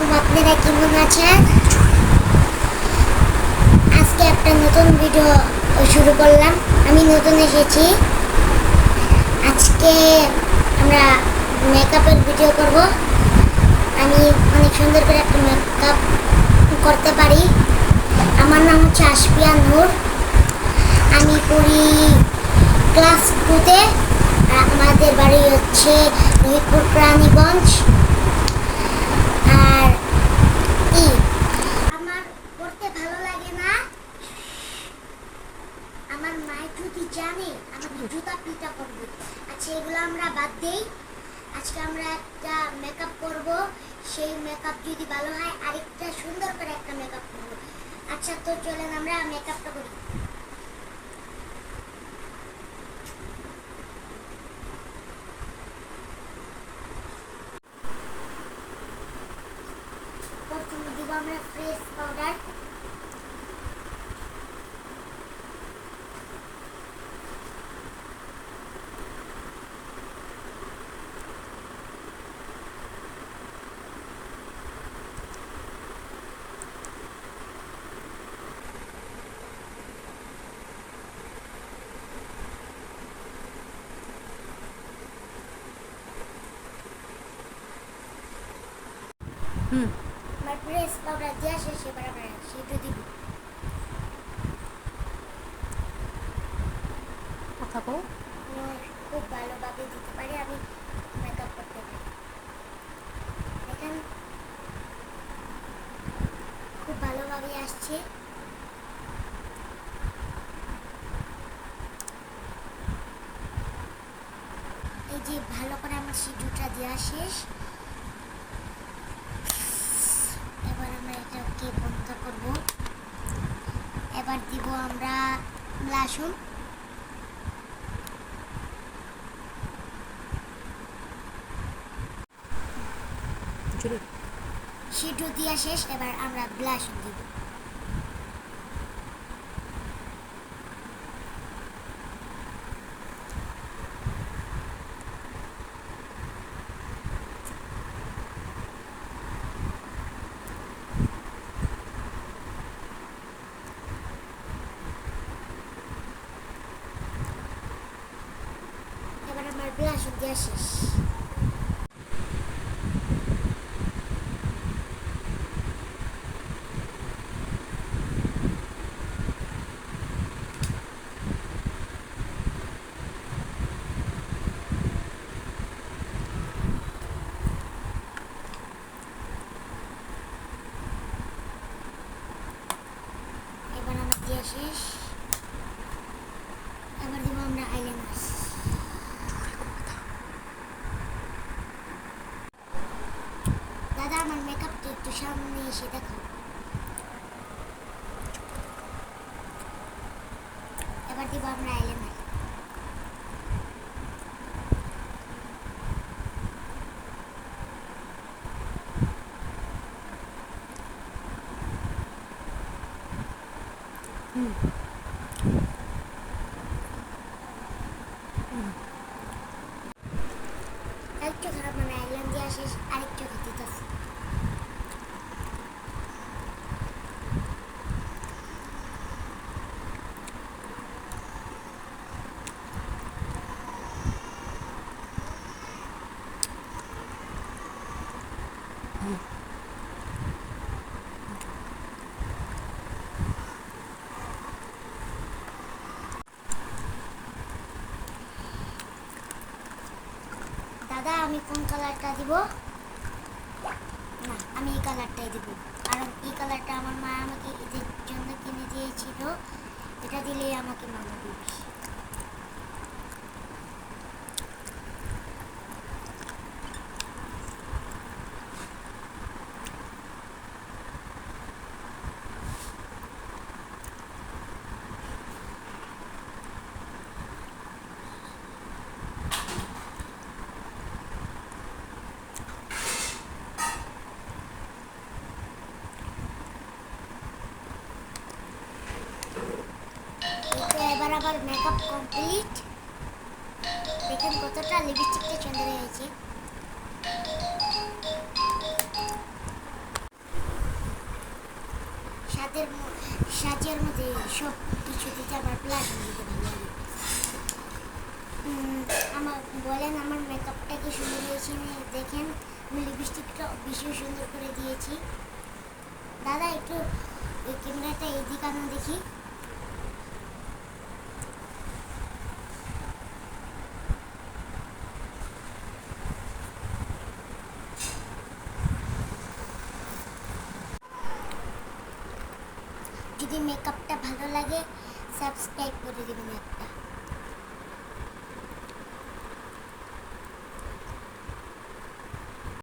আলাইকুম আপনারা কেমন আছেন আজকে একটা নতুন ভিডিও শুরু করলাম। আমি নতুন এসেছি। আজকে আমরা মেকআপের ভিডিও করব। আমি অনেক সুন্দর করে একটা মেকআপ করতে পারি। আমার নাম হচ্ছে আশপিয়া নূর। আমি পড়ি ক্লাস টুতে আমাদের বাড়ি হচ্ছে রোহিতপুর প্রাণীগঞ্জ আর ই আমার পড়তে ভালো লাগে না আমার মায়ের যদি জানে আমাকে জুতা পিটা করবে আচ্ছা এগুলো আমরা বাদ দেই আজকে আমরা একটা মেকআপ করব। সেই মেকআপ যদি ভালো হয়, আরেকটা সুন্দর করে একটা মেকআপ করব। আচ্ছা তো চলেন আমরা মেকআপটা করি। প্রথমে দিব আমরা ফ্রেশ পাউডার হুম। আমার ফ্রেশ পাউডার দেওয়া শেষ এবার আমরা সেটা দিব। কথা খুব ভালোভাবে দিতে পারি আমি মেকআপ করতে পারি। দেখেন খুব ভালোভাবে আসছে। এই যে ভালো করে আমার সিঁদুরটা দেওয়া শেষ এবার আমরা এটাকে বন্ধ করব? এবার দিব আমরা লাসুন সেটু সিটু দিয়া শেষ এবার আমরা ব্লাস দিব। ব্লাশ দিয়া শেষ শেষ এবার দিব আমরা আইল্যান্ডার দাদা আমার মেকআপটা একটু সামনে এসে দেখো। এবার দিব আমরা আইল্যান্ডার হুম একটু খারাপ মানে আইল্যান্ড দিয়া শেষ আরেকটু দিতেছে দাদা, আমি কোন কালারটা দিব? না, আমি এই কালারটাই দিব। কারণ এই কালারটা আমার মা আমাকে ঈদের জন্য কিনে দিয়েছিল। এটা দিলেই আমাকে মামা দিবে। আবার মেকআপ কমপ্লিট দেখেন কতটা লিপস্টিকটা সুন্দর হয়েছে। ম- সাজের মধ্যে সব কিছু দিতে আমার প্লাটিং দিতে ভালো লাগে। আমার, বলেন আমার মেকআপটা কি সুন্দর হয়েছে দেখেন, আমি লিপস্টিকটা ভীষণ সুন্দর করে দিয়েছি। দাদা, একটু ক্যামেরাটা এইদিকে আনো দেখি। যদি মেকআপটা ভালো লাগে সাবস্ক্রাইব করে দেবেন একটা।